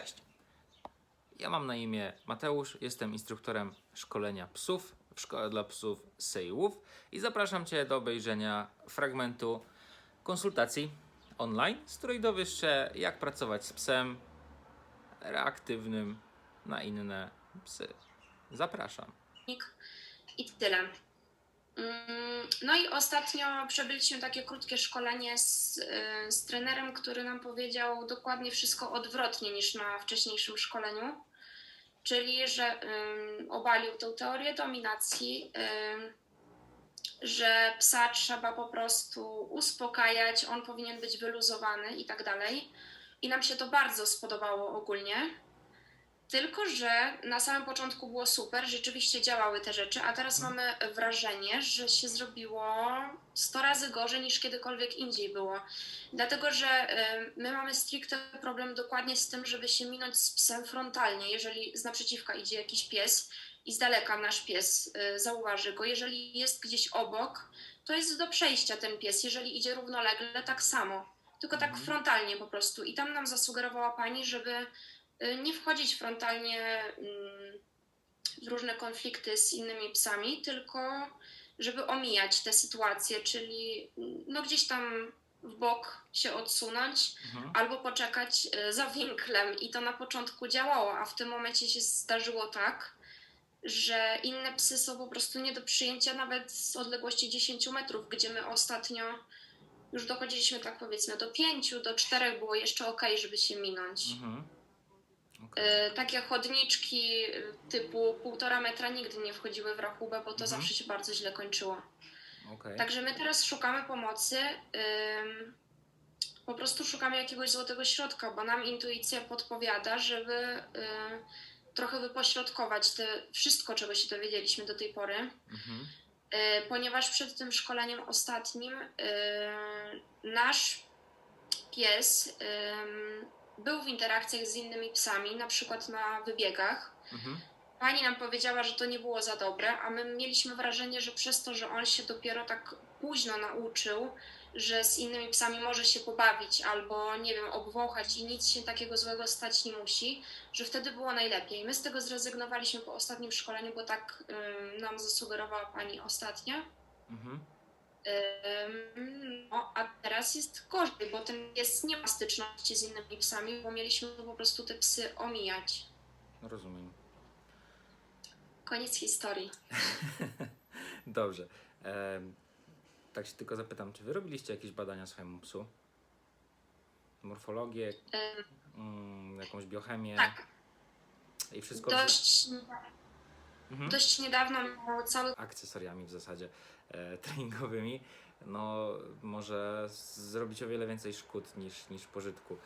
Cześć! Ja mam na imię Mateusz, jestem instruktorem szkolenia psów w szkole dla psów Sejłów i zapraszam Cię do obejrzenia fragmentu konsultacji online, z której dowiesz się, jak pracować z psem reaktywnym na inne psy. Zapraszam. I tyle. Mm, No i ostatnio przebyliśmy takie krótkie szkolenie z, y, z trenerem, który nam powiedział dokładnie wszystko odwrotnie niż na wcześniejszym szkoleniu. Czyli, że ym, obalił tę teorię dominacji, ym, że psa trzeba po prostu uspokajać, on powinien być wyluzowany i tak dalej. I nam się to bardzo spodobało ogólnie. Tylko, że na samym początku było super, rzeczywiście działały te rzeczy, a teraz mamy wrażenie, że się zrobiło 100 razy gorzej niż kiedykolwiek indziej było. Dlatego, że my mamy stricte problem dokładnie z tym, żeby się minąć z psem frontalnie. Jeżeli z naprzeciwka idzie jakiś pies i z daleka nasz pies y, zauważy go, jeżeli jest gdzieś obok, to jest do przejścia ten pies. Jeżeli idzie równolegle, tak samo. Tylko tak Mhm. frontalnie po prostu. I tam nam zasugerowała pani, żeby nie wchodzić frontalnie mm, w różne konflikty z innymi psami, tylko żeby omijać te sytuacje, czyli mm, no gdzieś tam w bok się odsunąć Mhm. albo poczekać y, za winklem. I to na początku działało, a w tym momencie się zdarzyło tak, że inne psy są po prostu nie do przyjęcia nawet z odległości 10 metrów, gdzie my ostatnio już dochodziliśmy tak powiedzmy do 5, do 4 było jeszcze ok, żeby się minąć. Mhm. Okej. Y, takie chodniczki y, typu półtora metra nigdy nie wchodziły w rachubę, bo to Mhm. zawsze się bardzo źle kończyło. Okej. Także my teraz szukamy pomocy. po prostu szukamy jakiegoś złotego środka, bo nam intuicja podpowiada, żeby y, trochę wypośrodkować te wszystko, czego się dowiedzieliśmy do tej pory. Mhm. Ponieważ przed tym szkoleniem ostatnim nasz pies był w interakcjach z innymi psami, na przykład na wybiegach. Mhm. Pani nam powiedziała, że to nie było za dobre, a my mieliśmy wrażenie, że przez to, że on się dopiero tak późno nauczył, że z innymi psami może się pobawić albo, nie wiem, obwąchać i nic się takiego złego stać nie musi, że wtedy było najlepiej. My z tego zrezygnowaliśmy po ostatnim szkoleniu, bo tak ym, nam zasugerowała pani ostatnia. Mhm. No, a teraz jest gorzej, bo ten pies nie ma styczności z innymi psami, bo mieliśmy po prostu te psy omijać. Rozumiem. Koniec historii. Dobrze. Em, tak się tylko zapytam, czy wy robiliście jakieś badania swojemu psu? Morfologię, Ym, mm, jakąś biochemię Tak, i wszystko dość, Mhm. dość niedawno miał cały akcesoriami w zasadzie e, treningowymi, no może z- zrobić o wiele więcej szkód niż, niż pożytku.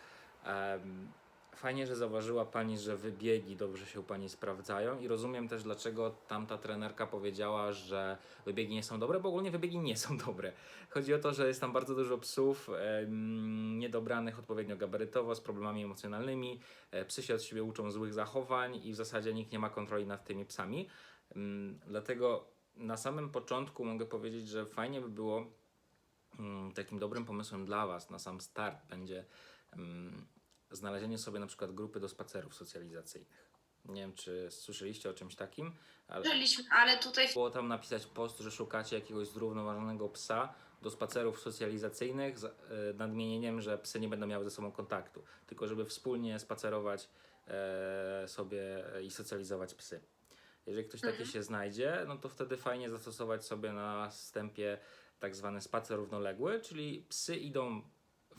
Em, fajnie, że zauważyła Pani, że wybiegi dobrze się u Pani sprawdzają i rozumiem też, dlaczego tamta trenerka powiedziała, że wybiegi nie są dobre, bo ogólnie wybiegi nie są dobre. Chodzi o to, że jest tam bardzo dużo psów em, niedobranych odpowiednio gabarytowo, z problemami emocjonalnymi. E, psy się od siebie uczą złych zachowań i w zasadzie nikt nie ma kontroli nad tymi psami. Mm, Dlatego na samym początku mogę powiedzieć, że fajnie by było mm, takim dobrym pomysłem dla Was na sam start będzie znalezienie sobie na przykład grupy do spacerów socjalizacyjnych. Nie wiem, czy słyszeliście o czymś takim, ale ale tutaj było tam napisać post, że szukacie jakiegoś zrównoważonego psa do spacerów socjalizacyjnych z e, nadmienieniem, że psy nie będą miały ze sobą kontaktu, tylko żeby wspólnie spacerować e, sobie i socjalizować psy. Jeżeli ktoś taki Mhm. się znajdzie, no to wtedy fajnie zastosować sobie na wstępie tak zwany spacer równoległy, czyli psy idą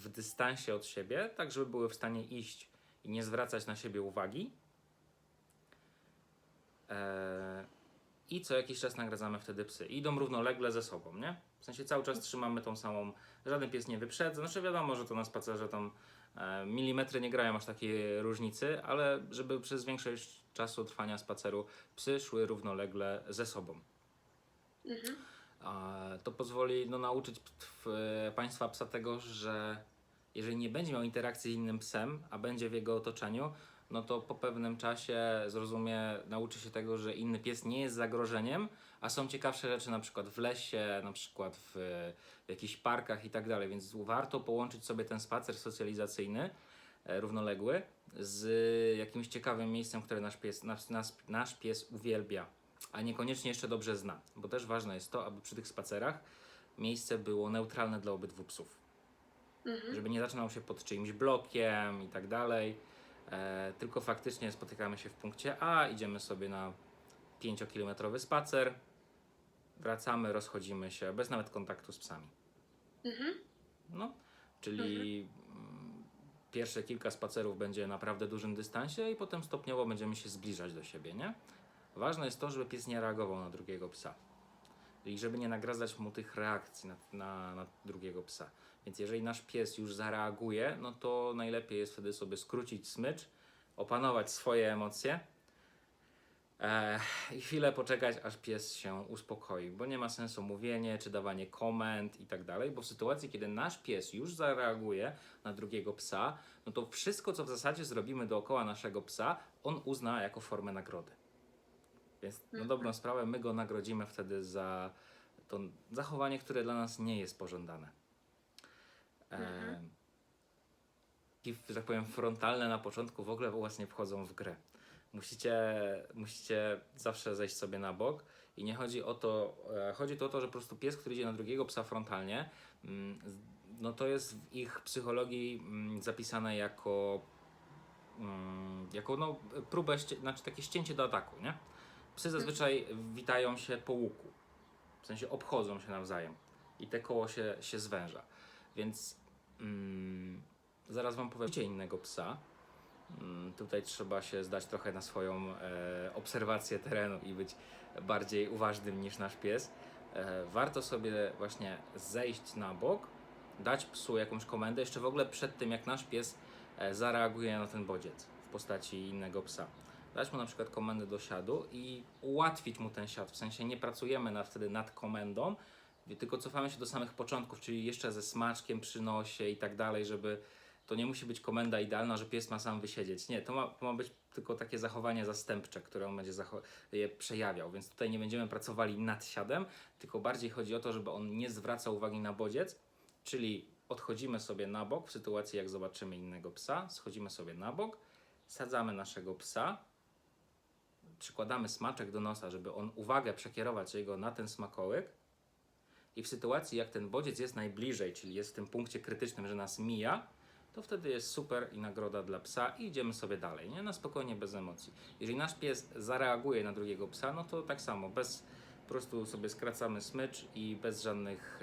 w dystansie od siebie, tak żeby były w stanie iść i nie zwracać na siebie uwagi. Eee, I co jakiś czas nagradzamy wtedy psy. I Idą równolegle ze sobą, nie? W sensie cały czas trzymamy tą samą, żaden pies nie wyprzedza. Znaczy wiadomo, że to na spacerze tam e, milimetry nie grają aż takiej różnicy, ale żeby przez większość czasu trwania spaceru psy szły równolegle ze sobą. mhm. To pozwoli no, nauczyć Państwa psa tego, że jeżeli nie będzie miał interakcji z innym psem, a będzie w jego otoczeniu, no to po pewnym czasie zrozumie, nauczy się tego, że inny pies nie jest zagrożeniem, a są ciekawsze rzeczy na przykład w lesie, na przykład w, w jakichś parkach i tak dalej, więc warto połączyć sobie ten spacer socjalizacyjny e, równoległy z jakimś ciekawym miejscem, które nasz pies, nasz, nasz, nasz pies uwielbia, a niekoniecznie jeszcze dobrze zna. Bo też ważne jest to, aby przy tych spacerach miejsce było neutralne dla obydwu psów. Mhm. Żeby nie zaczynał się pod czyimś blokiem i tak dalej. E, tylko faktycznie spotykamy się w punkcie A, idziemy sobie na 5-kilometrowy spacer, wracamy, rozchodzimy się bez nawet kontaktu z psami. Mhm. No, czyli mm, pierwsze kilka spacerów będzie na naprawdę dużym dystansie i potem stopniowo będziemy się zbliżać do siebie, nie? Ważne jest to, żeby pies nie reagował na drugiego psa. I żeby nie nagradzać mu tych reakcji na, na, na drugiego psa. Więc jeżeli nasz pies już zareaguje, no to najlepiej jest wtedy sobie skrócić smycz, opanować swoje emocje e, i chwilę poczekać, aż pies się uspokoi, bo nie ma sensu mówienie czy dawanie komend i tak dalej, bo w sytuacji, kiedy nasz pies już zareaguje na drugiego psa, no to wszystko, co w zasadzie zrobimy dookoła naszego psa, on uzna jako formę nagrody. Więc na dobrą sprawę my go nagrodzimy wtedy za to zachowanie, które dla nas nie jest pożądane. E, I, że tak powiem, frontalne na początku w ogóle u was nie wchodzą w grę. Musicie, musicie zawsze zejść sobie na bok i nie chodzi o to, e, chodzi to o to, że po prostu pies, który idzie na drugiego psa frontalnie, mm, no to jest w ich psychologii mm, zapisane jako mm, jako no, próbę, znaczy takie ścięcie do ataku, nie? Psy zazwyczaj witają się po łuku, w sensie obchodzą się nawzajem i te koło się, się zwęża, więc mm, zaraz wam powiem innego psa. Mm, tutaj trzeba się zdać trochę na swoją e, obserwację terenu i być bardziej uważnym niż nasz pies. E, warto sobie właśnie zejść na bok, dać psu jakąś komendę, jeszcze w ogóle przed tym, jak nasz pies e, zareaguje na ten bodziec w postaci innego psa. Dać mu na przykład komendę do siadu i ułatwić mu ten siad. W sensie nie pracujemy nad, wtedy nad komendą, tylko cofamy się do samych początków, czyli jeszcze ze smaczkiem przy nosie i tak dalej, żeby to nie musi być komenda idealna, że pies ma sam wysiedzieć. Nie, to ma, to ma być tylko takie zachowanie zastępcze, które on będzie je przejawiał. Więc tutaj nie będziemy pracowali nad siadem, tylko bardziej chodzi o to, żeby on nie zwracał uwagi na bodziec, czyli odchodzimy sobie na bok w sytuacji, jak zobaczymy innego psa, schodzimy sobie na bok, sadzamy naszego psa, przykładamy smaczek do nosa, żeby on uwagę przekierować jego na ten smakołyk. I w sytuacji, jak ten bodziec jest najbliżej, czyli jest w tym punkcie krytycznym, że nas mija, to wtedy jest super i nagroda dla psa i idziemy sobie dalej, nie? Na spokojnie, bez emocji. Jeżeli nasz pies zareaguje na drugiego psa, no to tak samo, bez po prostu sobie skracamy smycz i bez żadnych,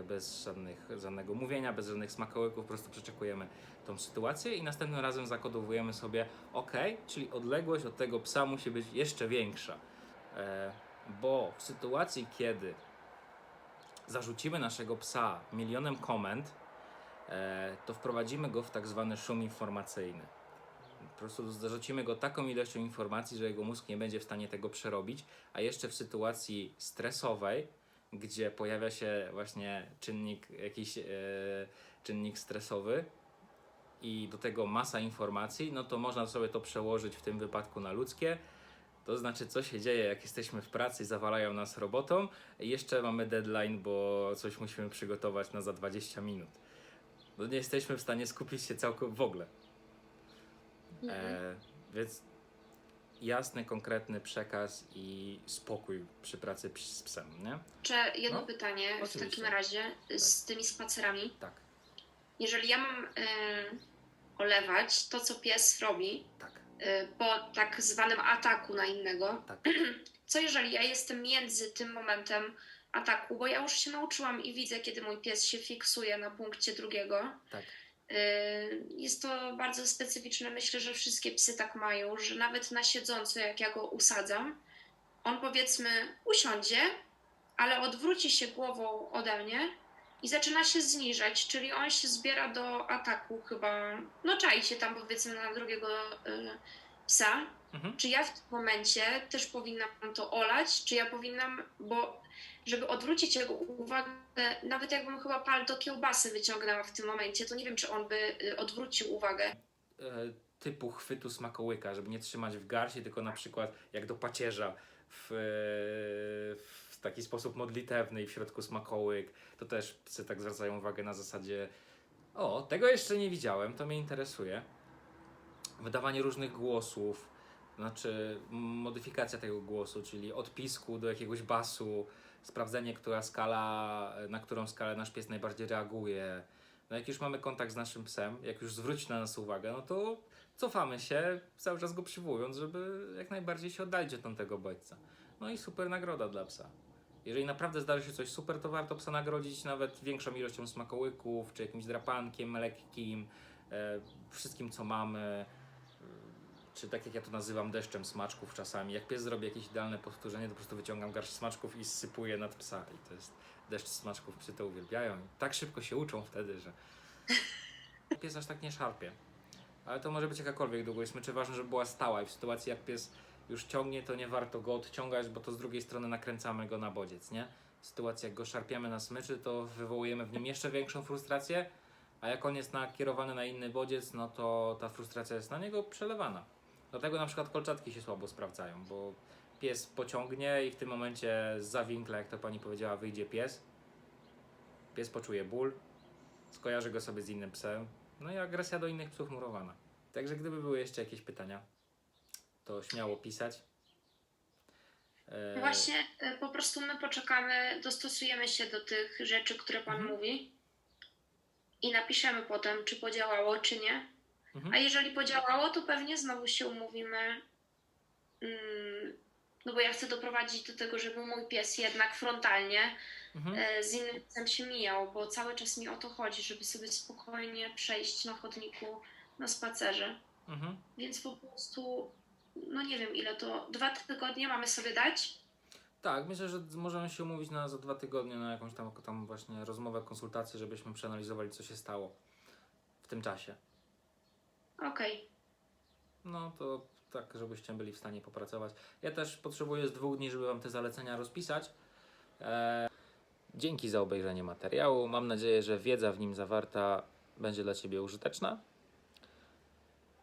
e, bez żadnych, żadnego mówienia, bez żadnych smakołyków, po prostu przeczekujemy tą sytuację i następnym razem zakodowujemy sobie OK, czyli odległość od tego psa musi być jeszcze większa. E, bo w sytuacji, kiedy zarzucimy naszego psa milionem komend, e, to wprowadzimy go w tak zwany szum informacyjny. Po prostu zarzucimy go taką ilością informacji, że jego mózg nie będzie w stanie tego przerobić, a jeszcze w sytuacji stresowej, gdzie pojawia się właśnie czynnik, jakiś e, czynnik stresowy i do tego masa informacji, no to można sobie to przełożyć w tym wypadku na ludzkie. To znaczy, co się dzieje, jak jesteśmy w pracy zawalają nas robotą, jeszcze mamy deadline, bo coś musimy przygotować na za 20 minut. No nie jesteśmy w stanie skupić się całkowicie w ogóle. E, więc jasny, konkretny przekaz i spokój przy pracy z psem, nie? Czy jedno No, pytanie w oczywiście. takim razie z tymi spacerami? Tak, Jeżeli ja mam e, olewać to, co pies robi tak, po tak zwanym ataku na innego, tak. co jeżeli ja jestem między tym momentem ataku, bo ja już się nauczyłam i widzę, kiedy mój pies się fiksuje na punkcie drugiego. Tak. Y, Jest to bardzo specyficzne. Myślę, że wszystkie psy tak mają, że nawet na siedząco, jak ja go usadzam, on powiedzmy usiądzie, ale odwróci się głową ode mnie i zaczyna się zniżać, czyli on się zbiera do ataku chyba, no czajcie tam powiedzmy na drugiego y, psa. Mhm. Czy ja w tym momencie też powinnam to olać, czy ja powinnam, bo żeby odwrócić jego uwagę, nawet jakbym chyba pal do kiełbasy wyciągnęła w tym momencie, to nie wiem, czy on by y, odwrócił uwagę. E, typu chwytu smakołyka, żeby nie trzymać w garści, tylko na przykład jak do pacierza w, e, w taki sposób modlitewny i w środku smakołyk. To też psy tak zwracają uwagę na zasadzie O, tego jeszcze nie widziałem, to mnie interesuje. Wydawanie różnych głosów, znaczy modyfikacja tego głosu, czyli od pisku do jakiegoś basu, sprawdzenie, która skala, na którą skalę nasz pies najbardziej reaguje. No jak już mamy kontakt z naszym psem, jak już zwróci na nas uwagę, no to cofamy się, cały czas go przywołując, żeby jak najbardziej się oddalić od tamtego bodźca. No i super nagroda dla psa. Jeżeli naprawdę zdarzy się coś super, to warto psa nagrodzić nawet większą ilością smakołyków, czy jakimś drapankiem lekkim, e, wszystkim co mamy, e, czy tak jak ja to nazywam deszczem smaczków czasami. Jak pies zrobi jakieś idealne powtórzenie, to po prostu wyciągam garść smaczków i sypuję nad psa. I to jest deszcz smaczków, psy to uwielbiają. I tak szybko się uczą wtedy, że pies aż tak nie szarpie. Ale to może być jakakolwiek długość. Smyczy, ważne, żeby była stała. I w sytuacji jak pies już ciągnie, to nie warto go odciągać, bo to z drugiej strony nakręcamy go na bodziec, nie? W sytuacji jak go szarpiemy na smyczy, to wywołujemy w nim jeszcze większą frustrację, a jak on jest nakierowany na inny bodziec, no to ta frustracja jest na niego przelewana. Dlatego na przykład kolczatki się słabo sprawdzają, bo pies pociągnie i w tym momencie za winkla, jak to pani powiedziała, wyjdzie pies. Pies poczuje ból, skojarzy go sobie z innym psem, no i agresja do innych psów murowana. Także gdyby były jeszcze jakieś pytania, to śmiało pisać. E, Właśnie y, po prostu my poczekamy, dostosujemy się do tych rzeczy, które Pan Mhm. mówi i napiszemy potem, czy podziałało, czy nie. Mhm. A jeżeli podziałało, to pewnie znowu się umówimy. Mm, No bo ja chcę doprowadzić do tego, żeby mój pies jednak frontalnie Mhm. e, z innym psem się mijał, bo cały czas mi o to chodzi, żeby sobie spokojnie przejść na chodniku na spacerze. Mhm. Więc po prostu, no nie wiem ile to, dwa tygodnie mamy sobie dać. Tak, myślę, że możemy się umówić na za dwa tygodnie na jakąś tam, tam właśnie rozmowę, konsultację, żebyśmy przeanalizowali, co się stało w tym czasie. Okej, No to tak, żebyście byli w stanie popracować. Ja też potrzebuję z dwóch dni, żeby Wam te zalecenia rozpisać. Eee, dzięki za obejrzenie materiału. Mam nadzieję, że wiedza w nim zawarta będzie dla Ciebie użyteczna.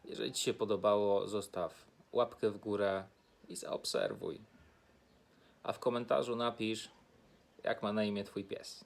Jeżeli Ci się podobało, zostaw łapkę w górę i zaobserwuj. A w komentarzu napisz, jak ma na imię Twój pies.